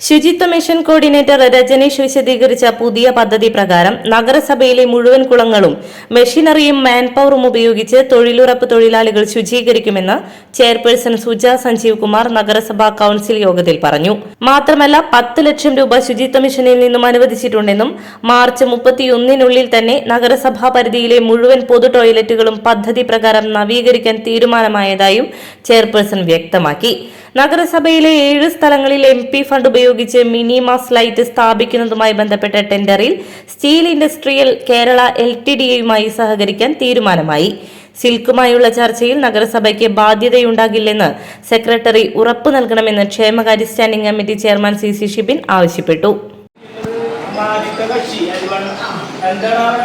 ശുചിത്വ mission coordinator Rajneesh വിശദീകരിച്ച പുതിയ പദ്ധതി പ്രകാരം നഗരസഭയിലെ മുഴുവൻ കുളങ്ങളും മെഷീനറിയും മാൻപവറും ഉപയോഗിച്ച് തൊഴിലുറപ്പ് തൊഴിലാളികൾ ശുചീകരിക്കുമെന്ന് ചെയർപേഴ്സൺ സുജ സഞ്ജീവ് കുമാർ നഗരസഭാ കൌൺസിൽ യോഗത്തിൽ പറഞ്ഞു. മാത്രമല്ല പത്ത് ലക്ഷം രൂപ ശുചിത്വ മിഷനിൽ നിന്നും അനുവദിച്ചിട്ടുണ്ടെന്നും മാർച്ച് മുപ്പത്തിയൊന്നിനുള്ളിൽ തന്നെ നഗരസഭാ പരിധിയിലെ മുഴുവൻ പൊതു ടോയ്ലറ്റുകളും പദ്ധതി പ്രകാരം നവീകരിക്കാൻ തീരുമാനമായതായും ചെയർപേഴ്സൺ വ്യക്തമാക്കി. നഗരസഭയിലെ ഏഴ് സ്ഥലങ്ങളിൽ എം പി ഫണ്ട് ഉപയോഗിച്ച് മിനി മാസ് ലൈറ്റ് സ്ഥാപിക്കുന്നതുമായി ബന്ധപ്പെട്ട ടെൻഡറിൽ steel industrial Kerala L T ഡിയുമായി സഹകരിക്കാൻ തീരുമാനമായി. സിൽക്കുമായുള്ള ചർച്ചയിൽ നഗരസഭയ്ക്ക് ബാധ്യതയുണ്ടാകില്ലെന്ന് സെക്രട്ടറി ഉറപ്പു നൽകണമെന്ന് ക്ഷേമകാര്യ standing committee chairman C C Shibin ആവശ്യപ്പെട്ടു. എന്താണ്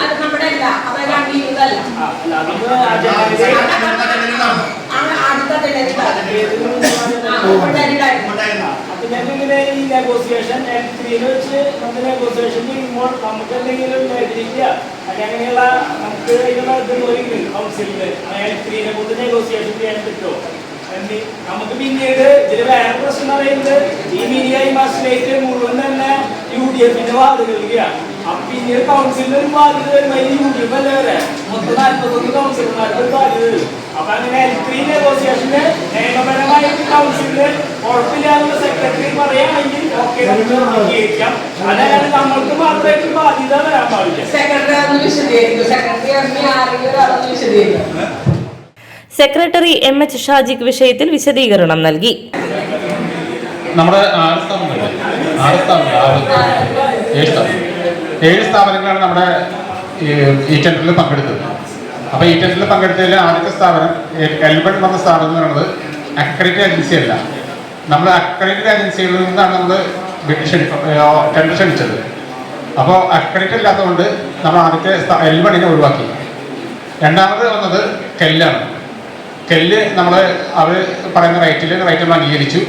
അത് നമ്മുടെ അല്ല അജയന്റെ ആദ്യത്തെ അപ്പൊ ഞങ്ങളിങ്ങനെ ഈ നെഗോസിയേഷൻ ത്രീന്ന് വെച്ച് നമുക്ക് നെഗോസിയേഷൻ ചെയ്യുമ്പോൾ നമുക്ക് എന്തെങ്കിലും നേടിയില്ല അങ്ങനെയുള്ള നമുക്ക് ഇതിനുള്ള ഇത് കൗൺസിലിന് എൽ ത്രീനെ കൊണ്ട് നെഗോസിയേഷൻ ചെയ്യാൻ പറ്റുമോ? നമുക്ക് പിന്നീട് ഇതിൽ വേറെ പ്രശ്നം എന്ന് പറയുന്നത് ഈ മിനിയായി മാസിലേക്ക് മുഴുവൻ തന്നെ യു ഡി എഫിന്റെ വാർഡുകളിലാണ് അപ്പൊ പിന്നീട് കൗൺസിലിന് ഒരു ബാധ്യത വരുമ്പോൾ യു ഡി എഫ് അല്ലേ വരെ മൊത്തം നാൽപ്പത്തൊന്ന് കൗൺസിലർമാരുടെ ഒരു ബാധ്യത വരും അപ്പൊ അങ്ങനെ എൽ ത്രീ നെഗോസിയേഷന് നിയമപരമായിട്ട് കൗൺസിലിന് കുഴപ്പമില്ലാന്നുള്ള സെക്രട്ടറി പറയുകയാണെങ്കിൽ ഓക്കെ അംഗീകരിക്കാം. അതായത് നമ്മൾക്ക് മാത്രമായിട്ട് ബാധ്യത വരാൻ പാടില്ല. സെക്രട്ടറി വിശദീകരിക്കും. സെക്രട്ടറി ആരെങ്കിലും വിശദീകരിക്കും. സെക്രട്ടറി എം എച്ച് ഷാജിക്ക് വിഷയത്തിൽ വിശദീകരണം നൽകി. നമ്മുടെ ഏഴ് സ്ഥാപനങ്ങളാണ് നമ്മുടെ ഈ ടെൻഡറിൽ പങ്കെടുത്തത്. അപ്പോൾ ഈ ടെൻഡറിൽ പങ്കെടുത്തതിൽ ആദ്യത്തെ സ്ഥാപനം എൽബൺ വന്ന സ്ഥാപനം എന്ന് പറയുന്നത് അക്രഡിറ്റ് ഏജൻസി അല്ല നമ്മൾ അക്രഡിറ്റ് ഏജൻസികളിൽ നിന്നാണ് നമ്മൾ ടെൻഡർ ക്ഷണിച്ചത്. അപ്പോൾ അക്രഡിറ്റ് ഇല്ലാത്തതുകൊണ്ട് നമ്മൾ ആദ്യത്തെ എൽബണിനെ ഒഴിവാക്കി. രണ്ടാമത് വന്നത് കെല്ലാണ്. കെല്ല് നമ്മൾ അവർ പറയുന്ന റേറ്റിൽ റേറ്റ് നമ്മൾ അംഗീകരിച്ചു.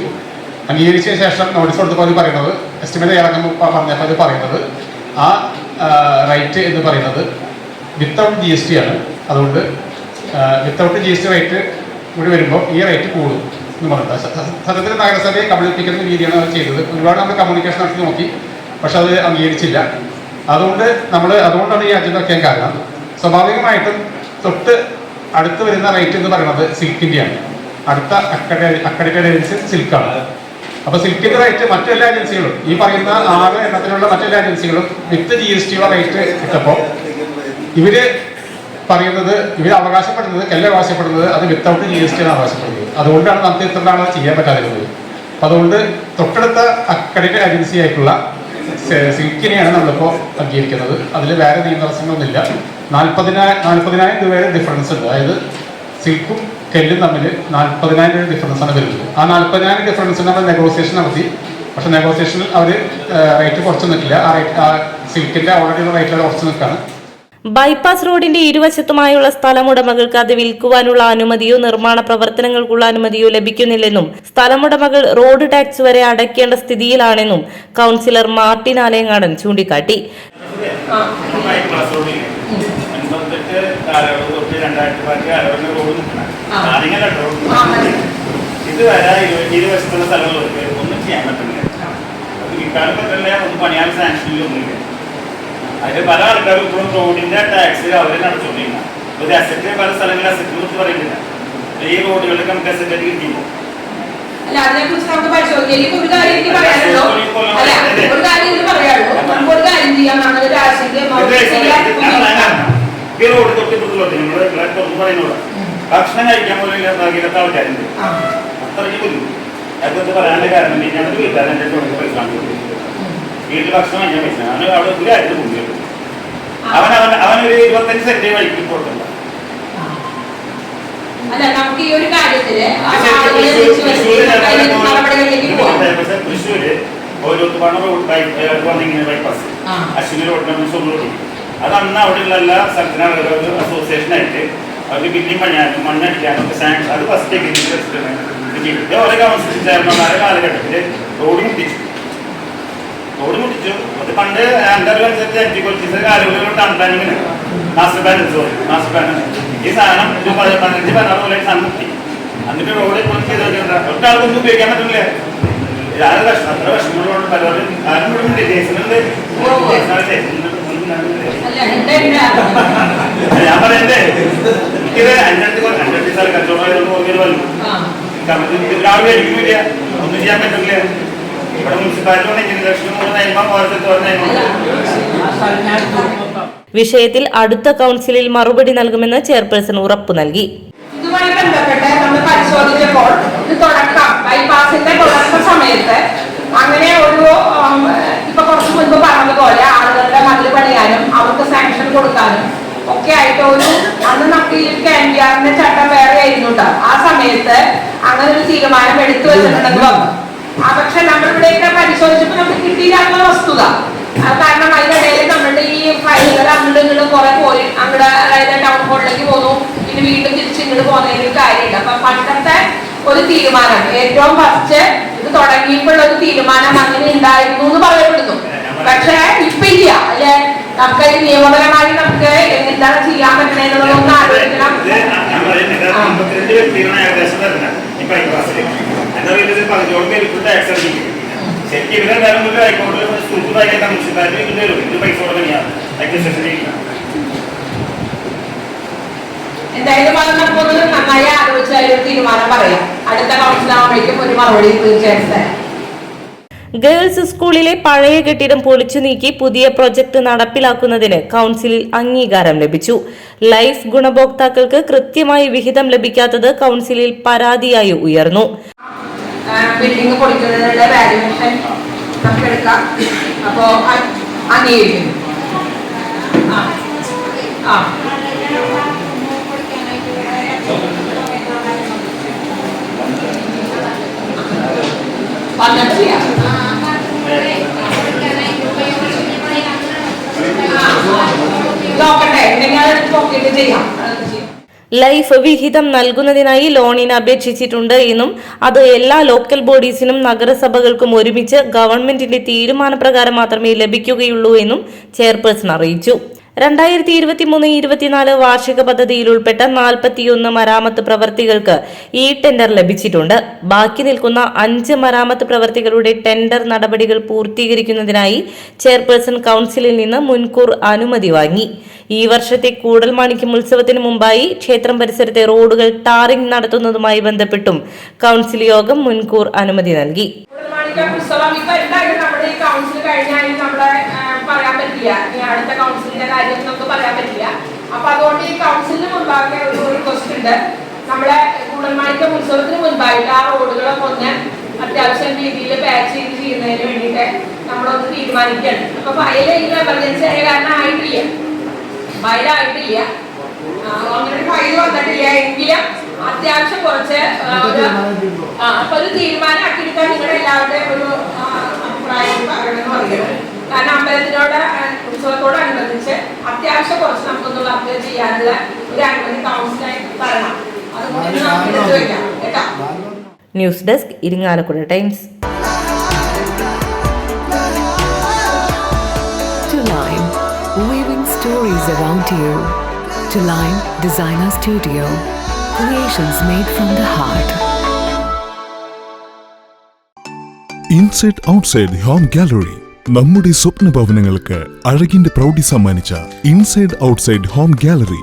അംഗീകരിച്ച ശേഷം നോട്ടീസ് കൊടുത്തപ്പോൾ അത് പറയുന്നത് എസ്റ്റിമേറ്റ് ഇറങ്ങുമ്പോൾ പറഞ്ഞപ്പോൾ അത് പറയുന്നത് ആ റേറ്റ് എന്ന് പറയുന്നത് വിത്തൗട്ട് ജി എസ് ടി ആണ്. അതുകൊണ്ട് without G S T rate കൂടി വരുമ്പോൾ ഈ റേറ്റ് കൂടും എന്ന് പറയുന്നത് സത്യത്തിൽ നഗരസഭയെ കബളിപ്പിക്കുന്ന രീതിയാണ് അവർ ചെയ്തത്. ഒരുപാട് നമ്മൾ കമ്മ്യൂണിക്കേഷൻ നടത്തി നോക്കി പക്ഷെ അത് അംഗീകരിച്ചില്ല. അതുകൊണ്ട് നമ്മൾ അതുകൊണ്ടാണ് ഈ അജണ്ട വയ്ക്കാൻ കാരണം. സ്വാഭാവികമായിട്ടും തൊട്ട് അടുത്ത് വരുന്ന റേറ്റ് എന്ന് പറയുന്നത് സിൽക്കിന്റെയാണ് അടുത്ത അക്രഡിറ്റഡ് ഏജൻസി സിൽക്കാണ്. അപ്പൊ സിൽക്കിന്റെ റേറ്റ് മറ്റെല്ലാ ഏജൻസികളും ഈ പറയുന്ന ആറ് എണ്ണത്തിലുള്ള മറ്റെല്ലാ ഏജൻസികളും വിത്ത് ജി എസ് ടിയുടെ റേറ്റ് ഇട്ടപ്പോൾ ഇവർ പറയുന്നത് ഇവർ അവകാശപ്പെടുന്നത് എല്ലാം അവകാശപ്പെടുന്നത് അത് വിത്തൗട്ട് ജി എസ് ടി ആണ് അവകാശപ്പെടുന്നത്. അതുകൊണ്ടാണ് നമുക്ക് ഇത്ര നാളെ ചെയ്യാൻ പറ്റാതിരുന്നത്. അപ്പൊ അതുകൊണ്ട് തൊട്ടടുത്ത അക്രഡിറ്റഡ് ഏജൻസി ആയിട്ടുള്ള സിൽക്കിനെയാണ് നമ്മളിപ്പോൾ അംഗീകരിക്കുന്നത് അതിൽ വേറെ നിയന്ത്രണങ്ങളൊന്നുമില്ല. നാൽപ്പതിനായിരം നാൽപ്പതിനായിരം രൂപയുടെ ഡിഫറൻസ് ഉണ്ട്. അതായത് സിൽക്കും കെല്ലും തമ്മിൽ നാൽപ്പതിനായിരം രൂപ ഡിഫറൻസ് ആണ് വരുന്നത്. ആ നാൽപ്പതിനായിരം ഡിഫറൻസ് നമ്മൾ നെഗോസിയേഷൻ നടത്തി. പക്ഷേ നെഗോസിയേഷനിൽ അവർ റേറ്റ് കുറച്ച് നിൽക്കില്ല. ആ റേറ്റ് ആ സിൽക്കിന്റെ ഓൾറെഡി ഉള്ള റേറ്റിൽ കുറച്ച് നിൽക്കുകയാണ് ബൈപ്പാസ് റോഡിന്റെ ഇരുവശത്തുമായുള്ള സ്ഥലമുടമകൾക്ക് അത് വിൽക്കുവാനുള്ള അനുമതിയോ നിർമ്മാണ പ്രവർത്തനങ്ങൾക്കുള്ള അനുമതിയോ ലഭിക്കുന്നില്ലെന്നും സ്ഥലമുടമകൾ റോഡ് ടാക്സ് വരെ അടയ്ക്കേണ്ട സ്ഥിതിയിലാണെന്നും കൗൺസിലർ മാർട്ടിൻ ആലയങ്ങാടൻ ചൂണ്ടിക്കാട്ടി. കാലയളവ് തൊട്ട് രണ്ടായിരത്തി പതിനഞ്ച് കാലയളവിൽ റോഡ് നിൽക്കണം. ആ. റോഡ് ആ, മതി. ഇത് വരെ ഇരു വശത്തുള്ള സ്ഥലങ്ങൾക്ക് ഒന്നും ചെയ്യാൻ പറ്റുന്നില്ല. അത് വിൽക്കാനും പറ്റില്ല ഒന്നും പണിയാൻ സാങ്ഷനിൽ ഒന്നുമില്ല. അതിൽ പല ആൾക്കാരും ഇപ്പോഴും റോഡിന്റെ ടാക്സ് അവരെ നടച്ചുകൊണ്ടിരിക്കണം ഒരു അസറ്റ് പല സ്ഥലങ്ങളിൽ അസറ്റ് കുറിച്ച് പറയുന്നില്ല. ഈ റോഡുകളിലൊക്കെ നമുക്ക് അസറ്റ് കിട്ടിയില്ല? അല്ല അതിനെ കുറിച്ച് നമുക്ക് പരിശോധിക്കാം. എനിക്ക് ഒരു കാര്യം എനിക്ക് പറയാനുള്ളൂ അല്ല ഒരു കാര്യം പറയാനുള്ളൂ നമുക്ക് ഒരു കാര്യം ചെയ്യാം. നമ്മുടെ ഒരു ആശങ്ക ഈ റോഡ് പ്ലാറ്റ്ഫോം പറയുന്നത് ഭക്ഷണം കഴിക്കാൻ പോലും ഇല്ലാത്ത ആൾക്കാരുണ്ട് അത്രയ്ക്ക് ബുദ്ധിമുട്ട് അതൊക്കെ പറയാനുള്ള കാരണം ഞങ്ങളുടെ വീട്ടുകാരൻ എന്റെ തൊഴിൽ പൈസ വീട്ടിൽ ഭക്ഷണം കഴിക്കാൻ പൈസ അവന് അവിടെ ഒരു ആയിട്ട് ഭൂമിയുണ്ട് അവൻ അവൻ അവനൊരു ഇരുപത്തഞ്ച് സെന്റ് വഴിക്ക് കൊടുക്കണ്ട അല്ല നമുക്ക് ഈ ഒരു കാര്യത്തിൽ ആ പക്ഷേ ആളുകളെ തൃശ്ശൂര് ഓരോ വന്നിങ്ങനെ ബൈപ്പാസ്. അശ്വിനി റോഡിനെ സ്വന്തം അത് അന്ന് അവിടെയുള്ള എല്ലാ സ്ഥലത്തിനും ഒരു അസോസിയേഷൻ ആയിട്ട്. അവർ ബില്ലിംഗ് പണിയാനും മണ്ണടിക്കാനും സാങ്ഷൻ അത് ഫസ്റ്റ് ഇത് ഓരോ കൗൺസിൽ ചെയർമാൻമാരെ കാലഘട്ടത്തിൽ റോഡ് മുട്ടിച്ചു. റോഡ് മുട്ടിച്ചു. അത് പണ്ട് under town പ്ലാനിങ്ങിന് master plan sorry master plan ഈ സാധനം ഒരു പതി- പതിനഞ്ച് പതിനാറ് പോലെ സാധനം മുട്ടി. എന്നിട്ട് റോഡ് ചെയ്ത് ഒരാൾക്കൊന്നും ഉപയോഗിക്കാൻ പറ്റില്ലേ ആരും കഷ്ടം അത്ര വിഷമങ്ങളോട് പലരും ആരും കൂടെ ഉണ്ട് എന്റെ എന്റെ ഞാൻ പറയണ്ടേ എനിക്കിത് എന്റെ അടുത്ത് കൊണ്ട് എന്റെ അടുത്ത് സാറ് കച്ചവടം നോക്കിയത് വന്നു ആ ഒരാൾ മേടിക്കുന്നില്ല ഒന്നും ചെയ്യാൻ പറ്റില്ല ഇവിടെ മുനിസിപ്പാലിറ്റി ഉണ്ടെങ്കിൽ ലക്ഷം മൂന്ന് നയമ്പം ഓരോരുത്തർ വിഷയത്തിൽ അടുത്ത കൗൺസിലിൽ മറുപടി നൽകുമെന്ന് ചെയർപേഴ്സൺ ഉറപ്പു നൽകി. ഇതുമായി ബന്ധപ്പെട്ട് നമ്മൾ പരിശോധിച്ചപ്പോൾ ഇത് തുടക്കം ബൈപ്പാസിന്റെ തുടക്ക സമയത്ത് അങ്ങനെ ഒരു ഇപ്പൊ കുറച്ച് മുൻപ് പറഞ്ഞതുപോലെ ആളുകളുടെ മതിൽ പണിയാനും അവർക്ക് സാങ്ഷൻ കൊടുക്കാനും ഒക്കെ ആയിട്ട് ഒരു അന്ന് നമുക്ക് ഈ എൻ ഡി ആറിന്റെ ചട്ടം വേറെ ആയിരുന്നു ആ സമയത്ത് അങ്ങനെ ഒരു തീരുമാനം എടുത്തു വെച്ചിട്ടുണ്ടെന്ന് പറഞ്ഞു ആ പക്ഷെ നമ്മളിവിടെയൊക്കെ പരിശോധിച്ചപ്പോൾ നമുക്ക് കിട്ടിയില്ല വസ്തുത. ആ, കാരണം അതിനിടയിൽ നമ്മളുടെ ഈ ഫയലുകൾ അങ്ങോട്ടും ഇങ്ങോട്ടും കുറെ പോയി. അങ്ങോട്ട് അതായത് ടൗൺ ഹോളിലേക്ക് പോന്നു. പിന്നെ വീണ്ടും തിരിച്ച് ഇങ്ങോട്ട് പോകുന്നതിന് കാര്യമില്ല. അപ്പൊ പണ്ടത്തെ ഒരു തീരുമാനം ഏറ്റവും ഫസ്റ്റ് ഇത് തുടങ്ങിയപ്പോഴുള്ള ഒരു തീരുമാനം അങ്ങനെ ഉണ്ടായിരുന്നു എന്ന് പറയപ്പെടുന്നു. പക്ഷെ ഇപ്പൊ ഇല്ല. അല്ലെ? നമുക്ക് നിയമപരമായി നമുക്ക് എന്താണ് ചെയ്യാൻ ആലോചിക്കണം. ശരിക്കും ഇവരെ നേരം ഹൈക്കോടതി ഭയങ്കര മുനിസിപ്പാലിറ്റി ഇതിന്റെ ഇത് പൈസ കൊടുക്കുകയാണ് രജിസ്ട്രേഷൻ എന്തായാലും അത് നമുക്കൊന്ന് നന്നായി ആലോചിച്ച് തീരുമാനം പറയാം. അടുത്ത കൗൺസിലാവുമ്പോഴേക്കും ഒരു മറുപടി തീർച്ചയായിട്ടും തരാം. ഗേൾസ് സ്കൂളിലെ പഴയ കെട്ടിടം പൊളിച്ചു നീക്കി പുതിയ പ്രൊജക്ട് നടപ്പിലാക്കുന്നതിന് കൗൺസിലിൽ അംഗീകാരം ലഭിച്ചു. ലൈഫ് ഗുണഭോക്താക്കൾക്ക് കൃത്യമായി വിഹിതം ലഭിക്കാത്തത് കൗൺസിലിൽ പരാതിയായി ഉയർന്നു. ബിൽഡിംഗ് പൊളിക്കുന്നതിനുള്ള വാല്യുവേഷൻ നമുക്ക് എടുക്കാം. അപ്പോ അംഗീകരിക്കുന്നു ആ ആ. ലൈഫ് വിഹിതം നൽകുന്നതിനായി ലോണിന് അപേക്ഷിച്ചിട്ടുണ്ട് എന്നും അത് എല്ലാ ലോക്കൽ ബോഡീസിനും നഗരസഭകൾക്കും ഒരുമിച്ച് ഗവൺമെന്റിന്റെ തീരുമാനപ്രകാരം മാത്രമേ ലഭിക്കുകയുള്ളൂ എന്നും ചെയർപേഴ്സൺ അറിയിച്ചു. രണ്ടായിരത്തി ഇരുപത്തി മൂന്ന് ഇരുപത്തിനാല് വാർഷിക പദ്ധതിയിൽ ഉൾപ്പെട്ട നാൽപ്പത്തിയൊന്ന് മരാമത്ത് പ്രവർത്തികൾക്ക് ഈ ടെൻഡർ ലഭിച്ചിട്ടുണ്ട്. ബാക്കി നിൽക്കുന്ന അഞ്ച് മരാമത്ത് പ്രവർത്തികളുടെ ടെൻഡർ നടപടികൾ പൂർത്തീകരിക്കുന്നതിനായി ചെയർപേഴ്സൺ കൌൺസിലിൽ നിന്ന് മുൻകൂർ അനുമതി വാങ്ങി. ഈ വർഷത്തെ കൂടൽ മാണിക്യം ഉത്സവത്തിന് മുമ്പായി ക്ഷേത്രം പരിസരത്തെ റോഡുകൾ ടാറിംഗ് നടത്തുന്നതുമായി ബന്ധപ്പെട്ടും കൌൺസിൽ യോഗം മുൻകൂർ അനുമതി നൽകി. കഴിഞ്ഞാൽ പറയാൻ പറ്റില്ല. അടുത്ത കൗൺസിലിന്റെ കാര്യം നമുക്ക് പറയാൻ പറ്റില്ല അപ്പൊ അതുകൊണ്ട് ഈ മുമ്പാകെ ഒരു ക്വസ്റ്റ് ഉണ്ട്. നമ്മളെ കുടൽമാണിക്യം ഉത്സവത്തിന് മുൻപായിട്ട് ആ റോഡുകളൊക്കെ ഒന്ന് അത്യാവശ്യം രീതിയിൽ പാച്ച് ചെയ്ത് ചെയ്യുന്നതിന് വേണ്ടിയിട്ട് നമ്മളൊന്ന് തീരുമാനിക്കുകയാണ്. അപ്പൊ ഫയൽ എമർജൻസി ആയ കാരണം ആയിട്ടില്ല. ഫയലായിട്ടില്ല ആയിട്ടില്ല. അങ്ങനെ ഫയൽ വന്നിട്ടില്ല. എങ്കിലും അത്യാവശ്യം കുറച്ച് അപ്പൊ ഒരു തീരുമാനം ആക്കിയെടുക്കാൻ നിങ്ങളുടെ എല്ലാവരുടെയും ഒരു അഭിപ്രായം പറയണമെന്ന് പറയുന്നത് കാരണം അമ്പലത്തിനോട് ഉത്സവത്തോടനുബന്ധിച്ച് അത്യാവശ്യം കുറച്ച് നമുക്കൊന്ന് വർക്ക് ചെയ്യാനുള്ള news desk Irinjalakuda Times To weaving stories around you. To Designer Studio, creations made from the heart. Inside Outside Home Gallery നമ്മുടെ സ്വപ്ന ഭവനങ്ങൾക്ക് അഴകിന്റെ പ്രൗഢി സമ്മാനിച്ച ഇൻസൈഡ് ഔട്ട്സൈഡ് ഹോം ഗാലറി